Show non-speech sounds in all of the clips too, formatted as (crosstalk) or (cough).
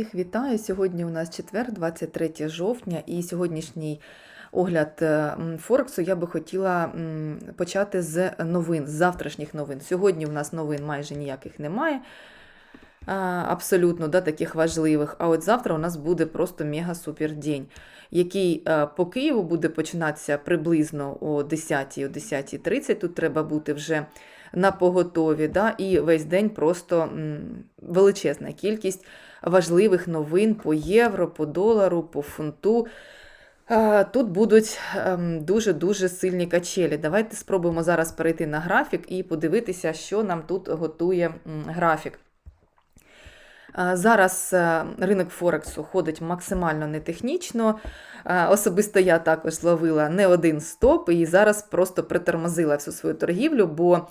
Всіх вітаю! Сьогодні у нас четвер, 23 жовтня, і сьогоднішній огляд е, Форексу я би хотіла почати з новин, з завтрашніх новин. Сьогодні у нас новин майже ніяких немає. Абсолютно да, таких важливих. А от завтра у нас буде просто мега-супер день, який е, по Києву буде починатися приблизно о 10 о 10.30. Тут треба бути вже на поготові. Да, і весь день просто величезна кількість важливих новин по євро, по долару, по фунту. Тут будуть ем, дуже-дуже сильні качелі. Давайте спробуємо зараз перейти на графік і подивитися, що нам тут готує графік. Е, Зараз е, ринок Форексу ходить максимально нетехнічно. Е, Особисто я також зловила не один стоп і зараз просто притормозила всю свою торгівлю, бо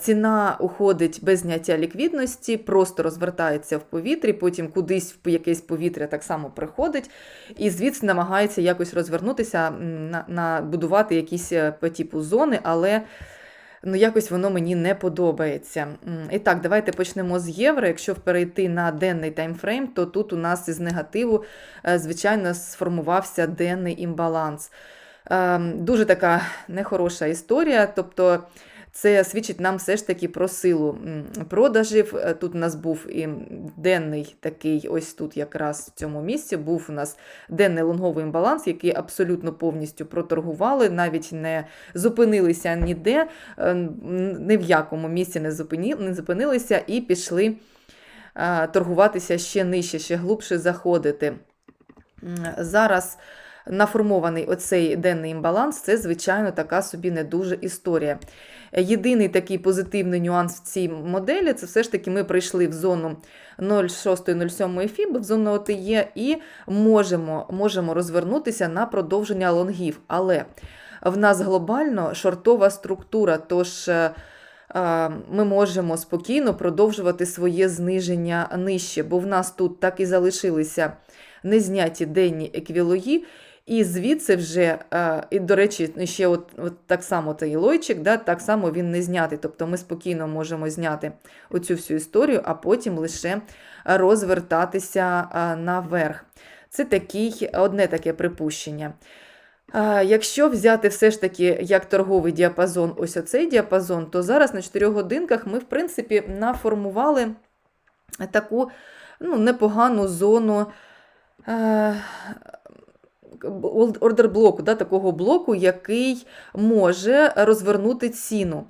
ціна уходить без зняття ліквідності, просто розвертається в повітрі, потім кудись в якесь повітря так само приходить, і звідси намагається якось розвернутися, на, на будувати якісь по типу зони, але ну, якось воно мені не подобається. І так, давайте почнемо з євро. Якщо перейти на денний таймфрейм, то тут у нас із негативу, е, звичайно, сформувався денний імбаланс. Ем, Дуже така нехороша історія. Тобто це свідчить нам все ж таки про силу продажів. Е, Тут у нас був і денний такий, ось тут якраз в цьому місці був у нас денний лонговий імбаланс, який абсолютно повністю проторгували, навіть не зупинилися ніде, е, ні в якому місці не, зупинилися і пішли е, торгуватися ще нижче, ще глубше заходити. Зараз наформований оцей денний імбаланс, це, звичайно, така собі не дуже історія. Єдиний такий позитивний нюанс в цій моделі це все ж таки ми прийшли в зону 0,6-0,7 фіб, в зону ОТЄ, і можемо, можемо розвернутися на продовження лонгів. Але в нас глобально шортова структура, тож е, е, ми можемо спокійно продовжувати своє зниження нижче, бо в нас тут так і залишилися незняті денні еквілої. І звідси вже, е, і, до речі, ще от, от так само цей лойчик, да, так само він не знятий. Тобто ми спокійно можемо зняти оцю всю історію, а потім лише розвертатися е, наверх. Це такий, одне таке припущення. Е, Якщо взяти все ж таки як торговий діапазон, ось оцей діапазон, то зараз на 4 годинках ми, в принципі, наформували таку ну, непогану зону. Ордер блоку, да, такого блоку, який може розвернути ціну.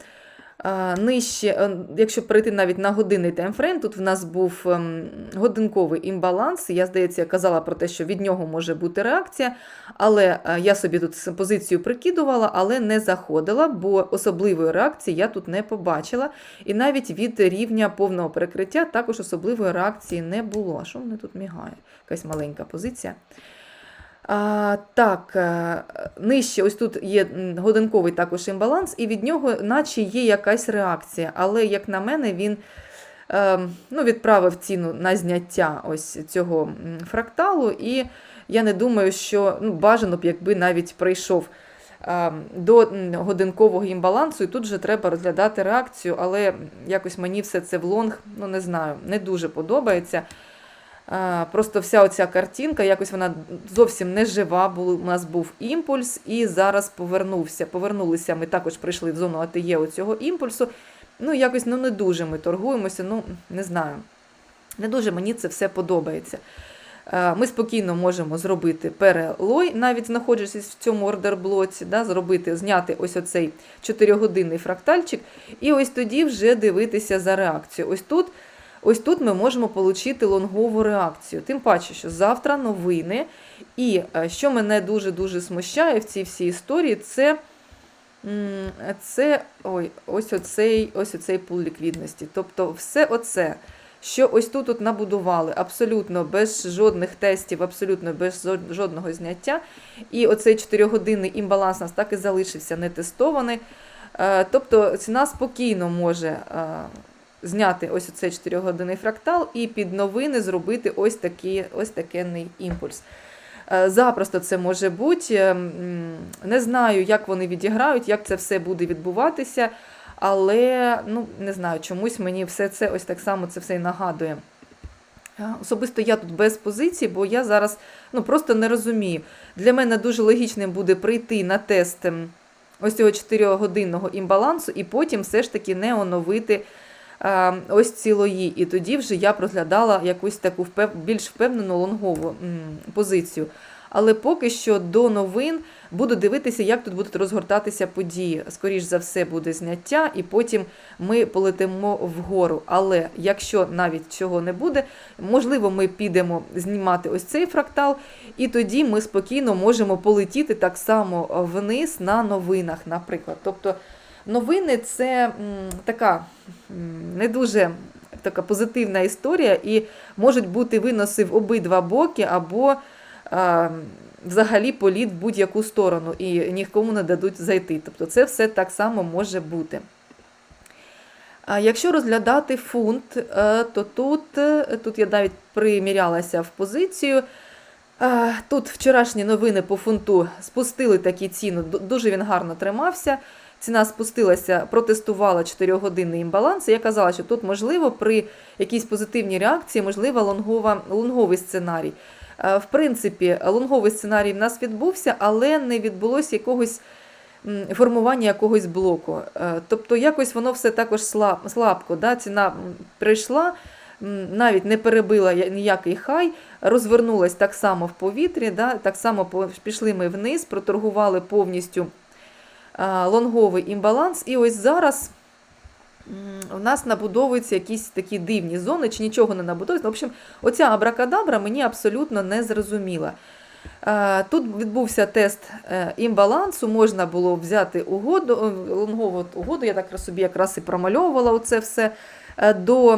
Нижче, е, якщо перейти навіть на годинний таймфрейм, тут в нас був ем, годинковий імбаланс. Я, здається, казала про те, що від нього може бути реакція, але е, я собі тут позицію прикидувала, але не заходила, бо особливої реакції я тут не побачила. І навіть від рівня повного перекриття також особливої реакції не було. Що мене тут мігає? Якась маленька позиція. А, Так, е, нижче, ось тут є годинковий також імбаланс, і від нього, наче є якась реакція. Але, як на мене, він е, ну, відправив ціну на зняття ось цього фракталу. І я не думаю, що ну, бажано б, якби навіть прийшов е, до годинкового імбалансу, і тут вже треба розглядати реакцію, але якось мені все це в лонг, ну не знаю, не дуже подобається. Просто вся оця картинка, якось вона зовсім не жива. У нас був імпульс, і зараз повернувся. Повернулися, ми також прийшли в зону АТЄ оцього імпульсу. Ну, якось ну, не дуже ми торгуємося, ну, не знаю. Не дуже мені це все подобається. Ми спокійно можемо зробити перелой, навіть знаходячись в цьому ордер-блоці, да, зробити, зняти ось оцей 4-годинний фрактальчик, і ось тоді вже дивитися за реакцією. Ось тут. Ось тут ми можемо отримати лонгову реакцію. Тим паче, що завтра новини. І е, що мене дуже-дуже смущає в цій всій історії, це це ой, ось оцей ось оцей пул ліквідності. Тобто, все оце, що ось тут от набудували, абсолютно без жодних тестів, абсолютно без жодного зняття. І оцей 4-годинний імбаланс нас так і залишився не тестований. Е, Тобто ціна спокійно може. Е, зняти ось цей 4-годинний фрактал і під новини зробити ось такий ось такий імпульс. Е, Запросто це може бути. Не знаю, як вони відіграють, як це все буде відбуватися, але ну, не знаю, чомусь мені все це ось так само це все і нагадує. Особисто я тут без позиції, бо я зараз ну, просто не розумію. Для мене дуже логічним буде прийти на тест ем, ось цього 4-годинного імбалансу і потім все ж таки не оновити ось ці лої. І тоді вже я проглядала якусь таку більш впевнену лонгову позицію. Але поки що до новин буду дивитися, як тут будуть розгортатися події. Скоріш за все буде зняття, і потім ми полетимо вгору. Але якщо навіть цього не буде, можливо, ми підемо знімати ось цей фрактал, і тоді ми спокійно можемо полетіти так само вниз на новинах, наприклад. Тобто новини це така не дуже така позитивна історія, і можуть бути виноси в обидва боки або взагалі політ в будь-яку сторону і нікому не дадуть зайти. Тобто це все так само може бути. Якщо розглядати фунт, е, то тут, е, тут я навіть примірялася в позицію. Тут вчорашні новини по фунту спустили такі ціну, дуже він гарно тримався. Ціна спустилася, протестувала 4-годинний імбаланс. Я казала, що тут можливо при якійсь позитивній реакції, можливо, лонгова, лонговий сценарій. Е, В принципі, лонговий сценарій в нас відбувся, але не відбулося якогось формування якогось блоку. Е, Тобто якось воно все також слаб, слабко. Да? Ціна прийшла, навіть не перебила ніякий хай, розвернулась так само в повітрі, да? так само пішли ми вниз, проторгували повністю лонговий імбаланс. І ось зараз у нас набудовуються якісь такі дивні зони, чи нічого не набудовується. В общем, оця абракадабра мені абсолютно не зрозуміла. Тут відбувся тест е, імбалансу, можна було взяти угоду, е, лонгову угоду, я так собі якраз і промальовувала це все е, до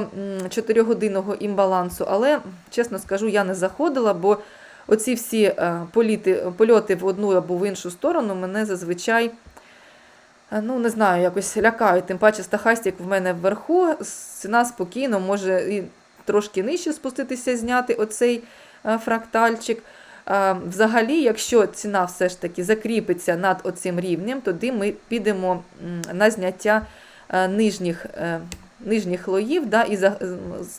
4-годинного імбалансу, але, чесно скажу, я не заходила, бо оці всі е, політи, польоти в одну або в іншу сторону мене зазвичай, е, ну не знаю, якось лякають. Тим паче стахастик в мене вверху, ціна спокійно може і трошки нижче спуститися, зняти оцей е, фрактальчик. Е, Взагалі, якщо ціна все ж таки закріпиться над оцим рівнем, тоді ми підемо на зняття е, нижніх, е, нижніх лоїв да, і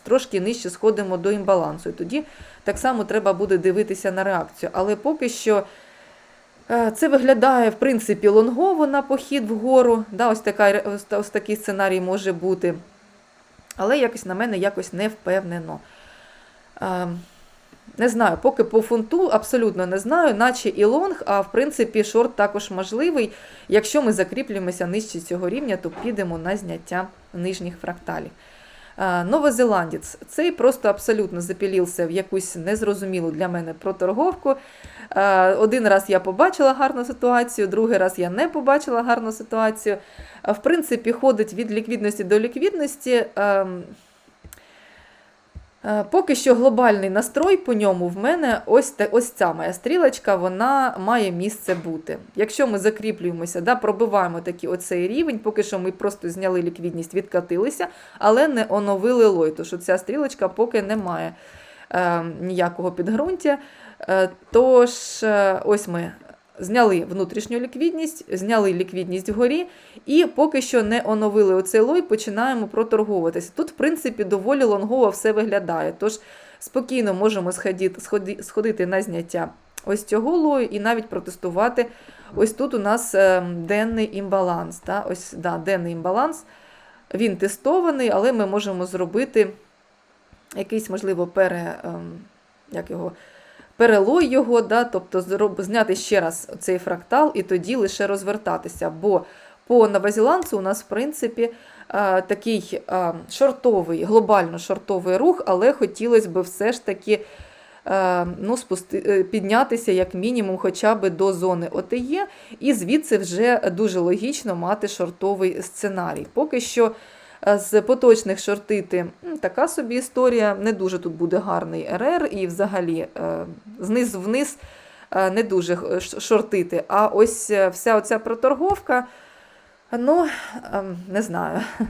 трошки нижче сходимо до імбалансу. Тоді так само треба буде дивитися на реакцію. Але поки що е, це виглядає, в принципі, лонгово на похід вгору. Да, ось, така, ось, ось такий сценарій може бути. Але якось на мене якось не впевнено. Е, Не знаю, поки по фунту абсолютно не знаю, наче і лонг, а в принципі шорт також можливий. Якщо ми закріплюємося нижче цього рівня, то підемо на зняття нижніх фракталів. А, Новозеландець. Цей просто абсолютно запілівся в якусь незрозумілу для мене проторговку. Один раз я побачила гарну ситуацію, другий раз я не побачила гарну ситуацію. В принципі, ходить від ліквідності до ліквідності. Е, Поки що глобальний настрой по ньому в мене ось, те- ось ця моя стрілочка, вона має місце бути. Якщо ми закріплюємося, да, пробиваємо такий оцей рівень, поки що ми просто зняли ліквідність, відкатилися, але не оновили лой, що ця стрілочка поки не має е, ніякого підґрунтя. Е, тож, е, ось ми зняли внутрішню ліквідність, зняли ліквідність вгорі, і поки що не оновили оцей лой, починаємо проторговуватися. Тут, в принципі, доволі лонгово все виглядає. Тож спокійно можемо сходити, на зняття ось цього лою і навіть протестувати. Ось тут у нас ем, денний імбаланс. Да? Ось да, денний імбаланс. Він тестований, але ми можемо зробити якийсь, можливо, пере, ем, як його, перелой його, да? тобто зроб- зняти ще раз цей фрактал і тоді лише розвертатися. Бо по новозеландцю у нас, в принципі, е, такий е, шортовий, глобально шортовий рух, але хотілося б все ж таки е, ну, спусти, піднятися як мінімум хоча б до зони ОТЄ, і звідси вже дуже логічно мати шортовий сценарій. Поки що з поточних шортити така собі історія, не дуже тут буде гарний РР, і взагалі е, знизу вниз е, не дуже шортити. А ось е, вся оця проторговка, ну, ем, не знаю. (laughs)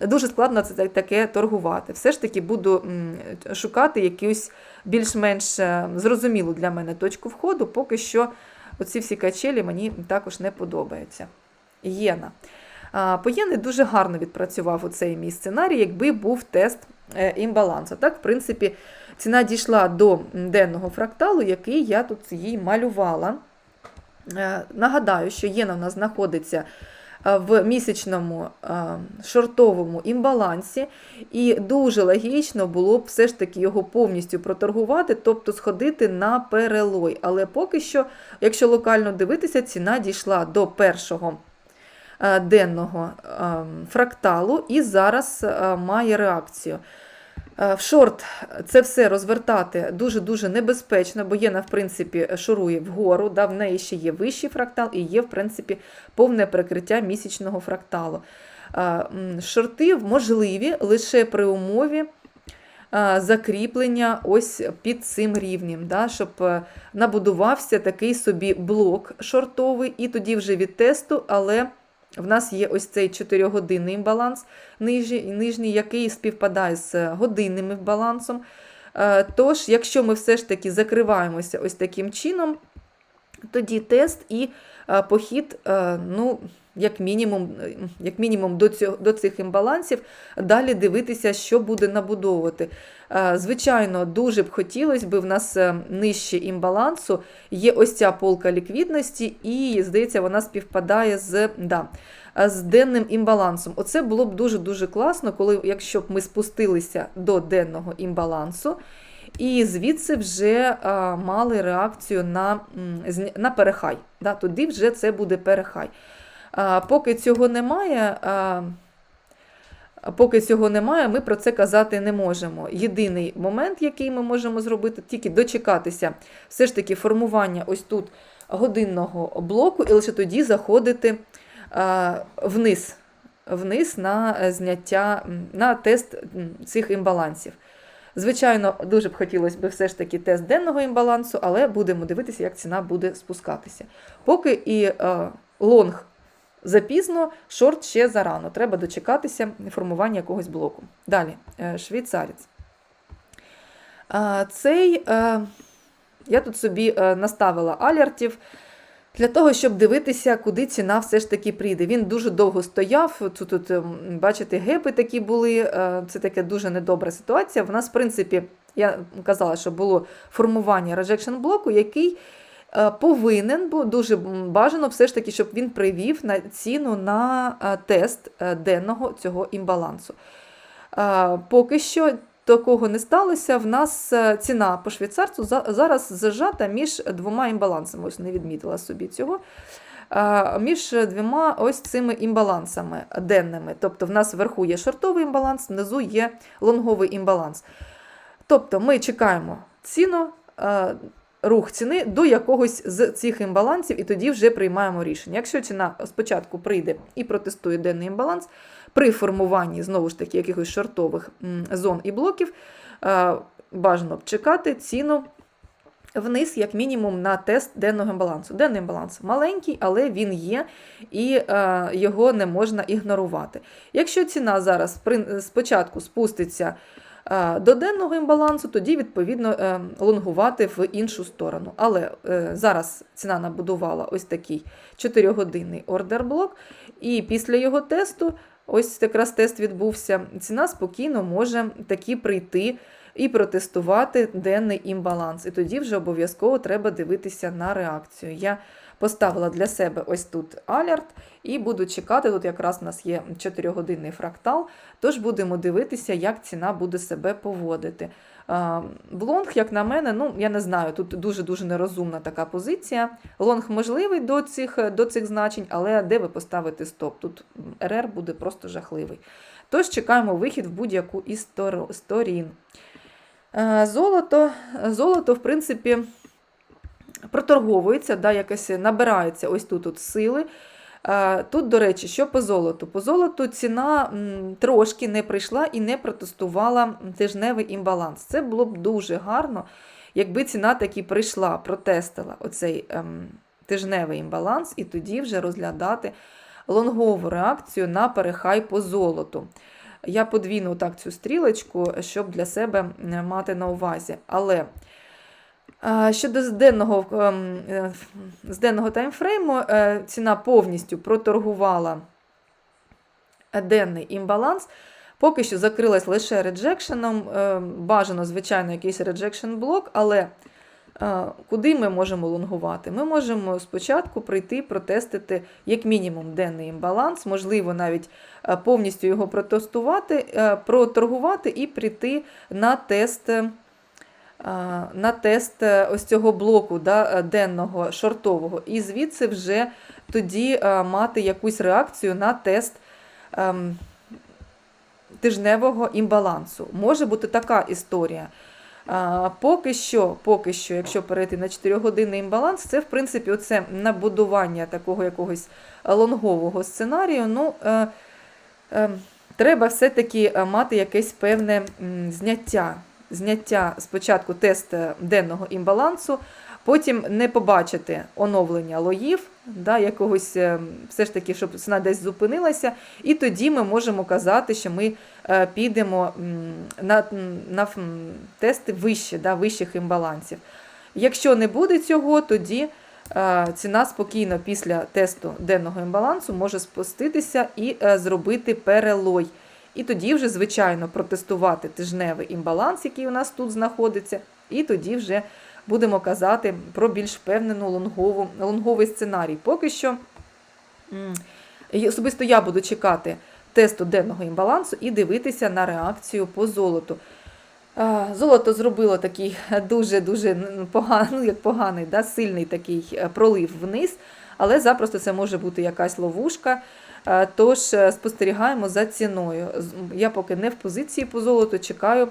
Дуже складно це таке торгувати. Все ж таки буду шукати якусь більш-менш е, зрозумілу для мене точку входу, поки що оці всі качелі мені також не подобаються. Єна. А, По Єни дуже гарно відпрацював у цей мій сценарій, якби був тест е, імбалансу. Так, в принципі, ціна дійшла до денного фракталу, який я тут їй малювала. Е, Нагадаю, що єна в нас знаходиться е, в місячному шортовому імбалансі, і дуже логічно було б все ж таки його повністю проторгувати, тобто сходити на перелой. Але поки що, якщо локально дивитися, ціна дійшла до першого денного е, фракталу і зараз е, має реакцію. Е, В шорт це все розвертати дуже-дуже небезпечно, бо єна, в принципі, шурує вгору, да, в неї ще є вищий фрактал і є, в принципі, повне прикриття місячного фракталу. Е, Шорти можливі лише при умові е, закріплення ось під цим рівнем, да, щоб е, набудувався такий собі блок шортовий, і тоді вже від тесту, але в нас є ось цей 4-годинний баланс нижній, який співпадає з годинним балансом. Е, Тож, якщо ми все ж таки закриваємося ось таким чином, тоді тест і е, похід, е, ну, як мінімум, е, як мінімум до, цього, до цих імбалансів, далі дивитися, що буде набудовувати. Звичайно, дуже б хотілося б в нас нижче імбалансу є ось ця полка ліквідності, і, здається, вона співпадає з, да, з денним імбалансом. Оце було б дуже-дуже класно, коли, якщо б ми спустилися до денного імбалансу, і звідси вже а, мали реакцію на, на перехай. Да, туди вже це буде перехай. А, поки цього немає. А, Поки цього немає, ми про це казати не можемо. Єдиний момент, який ми можемо зробити, тільки дочекатися все ж таки формування ось тут годинного блоку, і лише тоді заходити вниз, вниз на е, зняття, на тест цих імбалансів. Звичайно, дуже б хотілося б все ж таки тест денного імбалансу, але будемо дивитися, як ціна буде спускатися. Поки і е, лонг запізно, шорт ще зарано. Треба дочекатися формування якогось блоку. Далі, е, швейцарець. Е, Цей е, я тут собі е, наставила алертів для того, щоб дивитися, куди ціна все ж таки прийде. Він дуже довго стояв. Тут, тут ем, бачите, гепи такі були. е, Це таке дуже недобра ситуація. В нас, в принципі, я казала, що було формування rejection блоку, який е, повинен, бо дуже бажано все ж таки, щоб він привів на ціну на е, тест денного цього імбалансу. Поки що такого не сталося. В нас е, ціна по швейцарцю зараз зажата між двома імбалансами. Ось не відмітила собі цього. Е, Між двома ось цими імбалансами денними. Тобто в нас вверху є шортовий імбаланс, внизу є лонговий імбаланс. Тобто ми чекаємо ціну, е, рух ціни до якогось з цих імбалансів, і тоді вже приймаємо рішення. Якщо ціна спочатку прийде і протестує денний імбаланс, при формуванні знову ж таки якихось шортових зон і блоків, е, бажано б чекати ціну вниз, як мінімум, на тест денного балансу. Денний баланс маленький, але він є, і е, його не можна ігнорувати. Якщо ціна зараз спочатку спуститься е, до денного імбалансу, тоді, відповідно, лонгувати в іншу сторону. Але зараз ціна набудувала ось такий 4-годинний ордер-блок, і після його тесту, ось якраз тест відбувся, ціна спокійно може таки прийти і протестувати денний імбаланс. І тоді вже обов'язково треба дивитися на реакцію. Я поставила для себе ось тут алерт і буду чекати. Тут якраз у нас є 4-годинний фрактал, тож будемо дивитися, як ціна буде себе поводити. В лонг, як на мене, ну я не знаю, тут дуже-дуже нерозумна така позиція. Лонг можливий до цих, до цих значень, але де ви поставите стоп? Тут РР буде просто жахливий. Тож чекаємо вихід в будь-яку із сторін. Е, Золото, золото, в принципі, проторговується, да, якось набирається ось тут от сили. Е, Тут, до речі, що по золоту? По золоту ціна трошки не прийшла і не протестувала тижневий імбаланс. Це було б дуже гарно, якби ціна таки прийшла, протестила оцей ем, тижневий імбаланс, і тоді вже розглядати лонгову реакцію на перехай по золоту. Я подвійну так цю стрілочку, щоб для себе мати на увазі. Але щодо з денного, ем, е, з денного таймфрейму, е, ціна повністю проторгувала денний імбаланс. Поки що закрилась лише реджекшеном. Е, Бажано, звичайно, якийсь реджекшн блок, але куди ми можемо лонгувати? Ми можемо спочатку прийти, протестити як мінімум денний імбаланс, можливо, навіть повністю його протестувати, проторгувати і прийти на тест. На тест е, ось цього блоку да, е, денного шортового, і звідси вже тоді е, мати якусь реакцію на тест ем, тижневого імбалансу. Може бути така історія. А, Поки що, поки що, якщо перейти на 4-годинний імбаланс, це в принципі оце набудування такого якогось лонгового сценарію. Ну, е, е, треба все-таки мати якесь певне зняття. Зняття спочатку тест денного імбалансу, потім не побачити оновлення лоїв, да, якогось е, все ж таки, щоб ціна десь зупинилася, і тоді ми можемо казати, що ми е, підемо на, на тести вище, да, вищих імбалансів. Якщо не буде цього, тоді е, ціна спокійно після тесту денного імбалансу може спуститися і зробити перелой. І тоді вже, звичайно, протестувати тижневий імбаланс, який у нас тут знаходиться, і тоді вже будемо казати про більш впевнену лонгову, лонговий сценарій. Поки що особисто я буду чекати тесту денного імбалансу і дивитися на реакцію по золоту. Золото зробило такий дуже-дуже поганий, ну, як поганий, да, сильний такий е, пролив вниз, але запросто це може бути якась ловушка. Е, Тож е, спостерігаємо за ціною. Я поки не в позиції по золоту, чекаю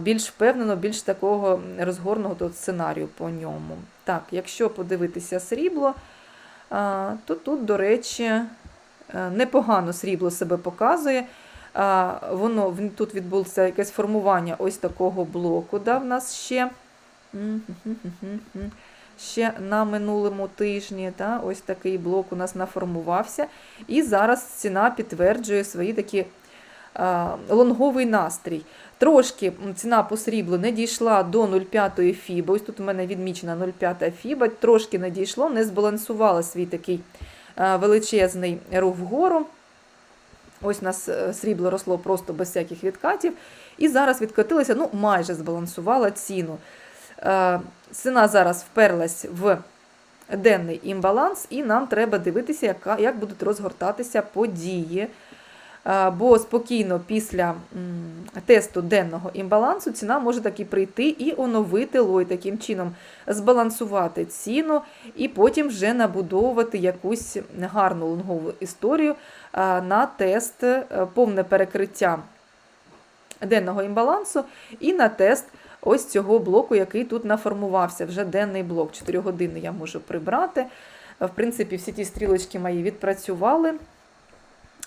більш впевнено, більш такого розгорного сценарію по ньому. Так, якщо подивитися срібло, то тут, до речі, е, непогано срібло себе показує. Воно тут відбулося якесь формування ось такого блоку. Да, в нас ще. Ще на минулому тижні да, ось такий блок у нас наформувався. І зараз ціна підтверджує свої такі лонговий настрій. Трошки ціна по сріблу не дійшла до 0,5 фіба. Ось тут у мене відмічена 0,5 фіба, трошки не дійшло, не збалансувала свій такий величезний рух вгору. Ось у нас е, срібло росло просто без всяких відкатів. І зараз відкотилося, ну майже збалансувала ціну. Е, Ціна зараз вперлась в денний імбаланс, і нам треба дивитися, як будуть розгортатися події. Е, Бо спокійно після тесту денного імбалансу ціна може таки прийти і оновити лой, таким чином збалансувати ціну, і потім вже набудовувати якусь гарну лонгову історію е, на тест е, повне перекриття денного імбалансу і на тест ось цього блоку, який тут наформувався. Вже денний блок. 4 години я можу прибрати. В принципі, всі ті стрілочки мої відпрацювали.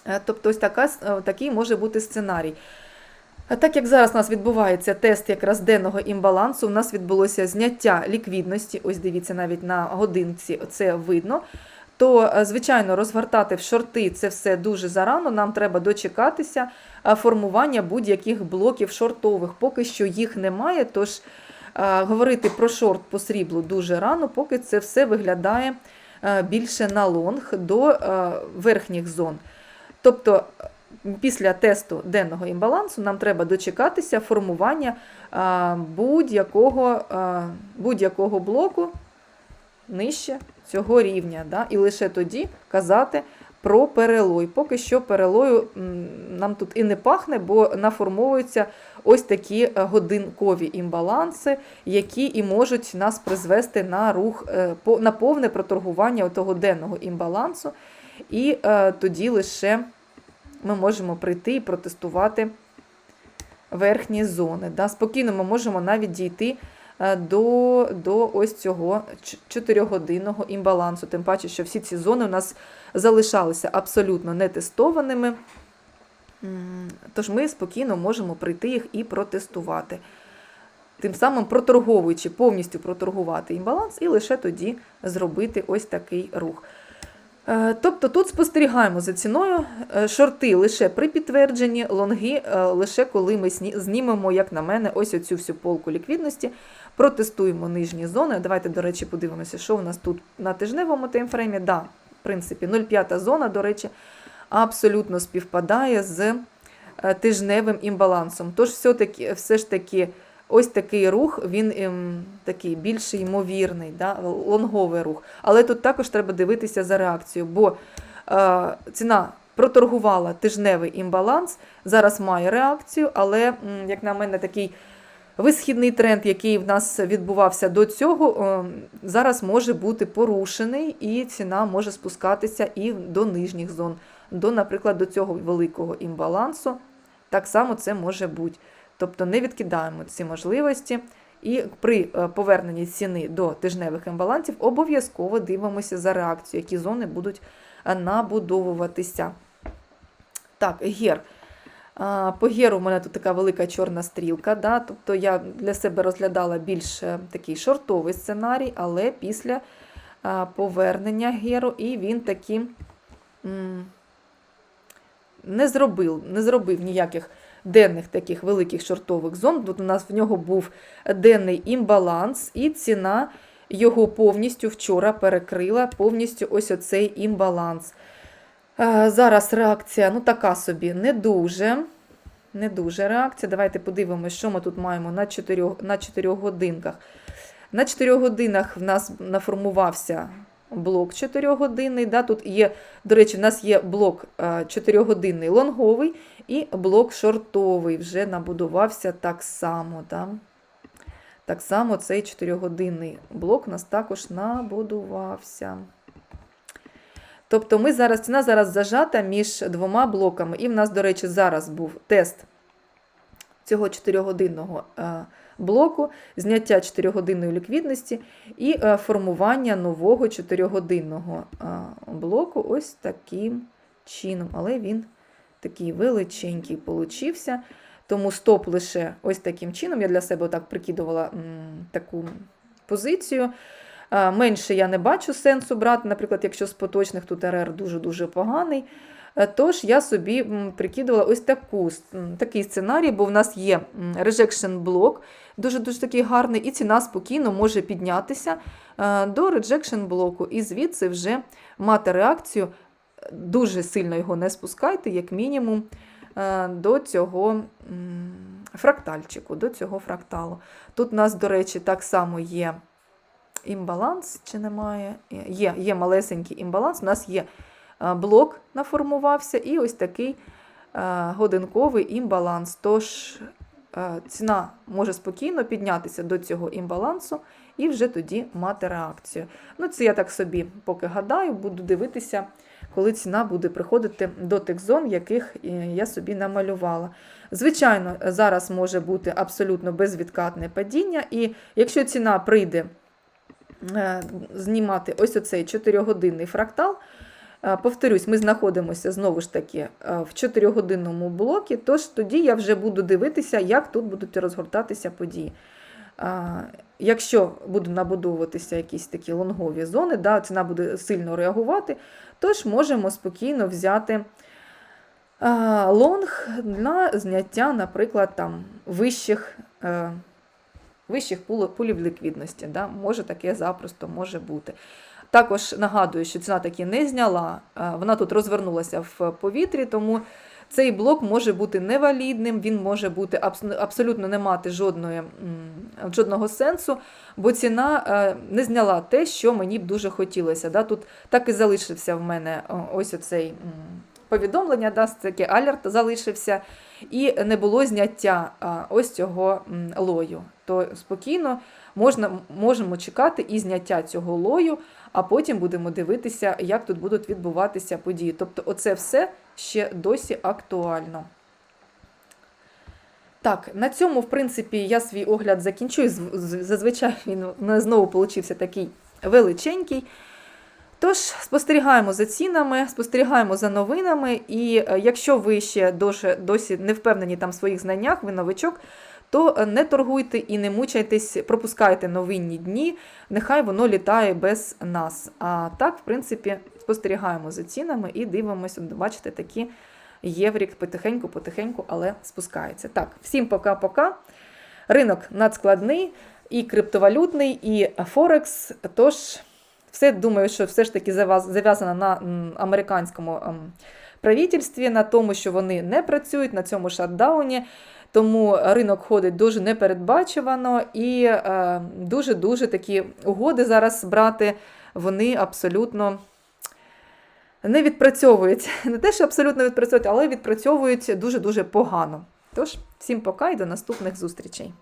Е, Тобто, ось така, е, такий може бути сценарій. Так як зараз у нас відбувається тест якраз денного імбалансу, у нас відбулося зняття ліквідності, ось дивіться, навіть на годинці це видно. То, е, звичайно, розгортати в шорти це все дуже зарано. Нам треба дочекатися формування будь-яких блоків шортових. Поки що їх немає, тож говорити про шорт по сріблу дуже рано, поки це все виглядає більше на лонг до верхніх зон. Тобто е, після тесту денного імбалансу нам треба дочекатися формування будь-якого, будь-якого блоку нижче цього рівня. Да? І лише тоді казати про перелой. Поки що перелою нам тут і не пахне, бо наформовуються ось такі е, годинкові імбаланси, які і можуть нас призвести на рух е, на повне проторгування того денного імбалансу. І е, тоді лише ми можемо прийти і протестувати верхні зони. Да? Спокійно ми можемо навіть дійти е, до, до ось цього 4-годинного імбалансу. Тим паче, що всі ці зони у нас залишалися абсолютно нетестованими. Тож ми спокійно можемо прийти їх і протестувати. Тим самим проторговуючи, повністю проторгувати імбаланс і лише тоді зробити ось такий рух. Е, Тобто тут спостерігаємо за ціною е, шорти лише при підтвердженні, лонги е, лише коли ми знімемо, як на мене, ось оцю всю полку ліквідності, протестуємо нижні зони. Давайте, до речі, подивимося, що у нас тут на тижневому таймфреймі. Да, в принципі, 0,5 зона, до речі, абсолютно співпадає з тижневим імбалансом. Тож, все-таки, все ж таки, ось такий рух, він ем, такий більш ймовірний, да? лонговий рух. Але тут також треба дивитися за реакцією, бо е, ціна проторгувала тижневий імбаланс, зараз має реакцію, але, як на мене, такий висхідний тренд, який в нас відбувався до цього, е, зараз може бути порушений, і ціна може спускатися і до нижніх зон, до, наприклад, до цього великого імбалансу. Так само це може бути. Тобто не відкидаємо ці можливості. І при е, поверненні ціни до тижневих імбалансів обов'язково дивимося за реакцією, які зони будуть е, набудовуватися. Так, гер. По геру у мене тут така велика чорна стрілка. Да? Тобто я для себе розглядала більш е, такий шортовий сценарій, але після повернення геру, і він таки не зробив, не зробив ніяких денних таких великих шортових зон. Тут у нас в нього був денний імбаланс, і ціна його повністю вчора перекрила повністю ось оцей імбаланс. Зараз реакція, ну така собі, не дуже. Не дуже реакція. Давайте подивимося, що ми тут маємо на 4, на 4 годинках. На 4 годинах в нас наформувався блок 4-годинний. Да? Тут є, до речі, в нас є блок 4-годинний лонговий і блок шортовий. Вже набудувався так само. Да? Так само цей 4-годинний блок у нас також набудувався. Тобто ми зараз, ціна зараз зажата між двома блоками. І в нас, до речі, зараз був тест цього 4-годинного блоку, зняття 4-годинної ліквідності і е, формування нового 4-годинного блоку ось таким чином. Але він такий величенький получився. Тому стоп лише ось таким чином. Я для себе так прикидувала м, таку позицію. А, Менше я не бачу сенсу брати, наприклад, якщо з поточних тут РР дуже-дуже поганий. Е, Тож я собі прикидувала ось таку, такий сценарій, бо в нас є rejection блок, дуже-дуже такий гарний, і ціна спокійно може піднятися е, до rejection блоку. І звідси вже мати реакцію. Дуже сильно його не спускайте, як мінімум, е, до цього фрактальчику, до цього фракталу. Тут у нас, до речі, так само є імбаланс, чи немає? Є, є малесенький імбаланс. У нас є е, блок наформувався і ось такий е, годинковий імбаланс. Тож е, ціна може спокійно піднятися до цього імбалансу і вже тоді мати реакцію. Ну, це я так собі поки гадаю, буду дивитися, коли ціна буде приходити до тих зон, яких я собі намалювала. Звичайно, зараз може бути абсолютно безвідкатне падіння, і якщо ціна прийде знімати ось оцей 4-годинний фрактал. Е, Повторюсь, ми знаходимося знову ж таки е, в 4-годинному блокі, тож тоді я вже буду дивитися, як тут будуть розгортатися події. Якщо будуть набудовуватися якісь такі лонгові зони, да, ціна буде сильно реагувати, тож можемо спокійно взяти лонг на зняття, наприклад, там, вищих, е, вищих пулів ліквідності. Да? Може таке запросто може бути. Також нагадую, що ціна таки не зняла, вона тут розвернулася в повітрі, тому цей блок може бути невалідним, він може бути абсолютно не мати жодної, жодного сенсу, бо ціна е, не зняла те, що мені б дуже хотілося. Да? Тут так і залишився в мене ось оцей повідомлення, да, такий алерт залишився, і не було зняття ось цього лою. То спокійно можна, можемо чекати і зняття цього лою, а потім будемо дивитися, як тут будуть відбуватися події. Тобто, оце все ще досі актуально. Так, на цьому, в принципі, я свій огляд закінчую. Зазвичай він знову получився такий величенький. Тож, спостерігаємо за цінами, спостерігаємо за новинами, і е, якщо ви ще досі, не впевнені там в своїх знаннях, ви новичок, то е, не торгуйте і не мучайтесь, пропускайте новинні дні, нехай воно літає без нас. А так, в принципі, спостерігаємо за цінами і дивимося, бачите, такі єврік потихеньку-потихеньку, але спускається. Так, всім пока-пока. Ринок надскладний, і криптовалютний, і Форекс. Тож, все думаю, що все ж таки зав'яз- зав'язано на американському ем, правительстві, на тому, що вони не працюють на цьому шатдауні. Тому ринок ходить дуже непередбачувано і дуже-дуже такі угоди зараз брати, вони абсолютно не відпрацьовують. (laughs) Не те, що абсолютно відпрацьовують, але відпрацьовують дуже-дуже погано. Тож, всім пока і до наступних зустрічей.